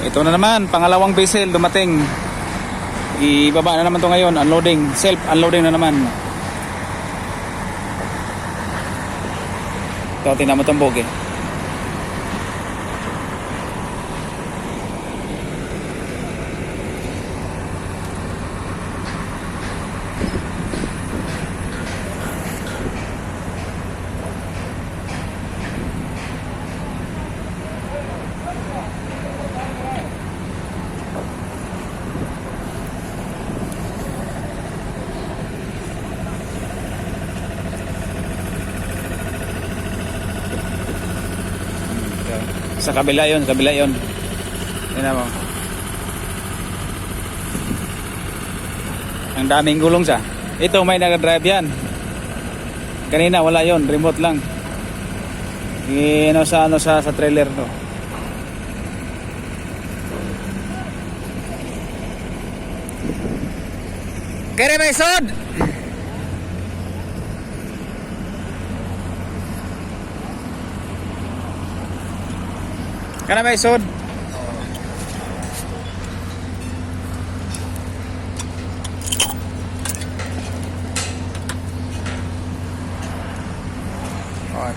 Ito na naman, pangalawang vessel dumating. Ibaba na naman to ngayon, unloading, self unloading na naman. Ito, tingnan mo itong boge. Sa kabila sa kabila yon. Tingnan mo. Ang daming gulong sa. Ito may nag-drive yan. Kanina wala yon, remote lang. Ano sa ano sa sa trailer to. Kere may sod! Kana may sod? Oh,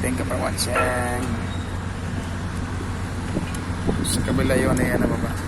thank you for watching. Sa kabila yun, ayan na baba.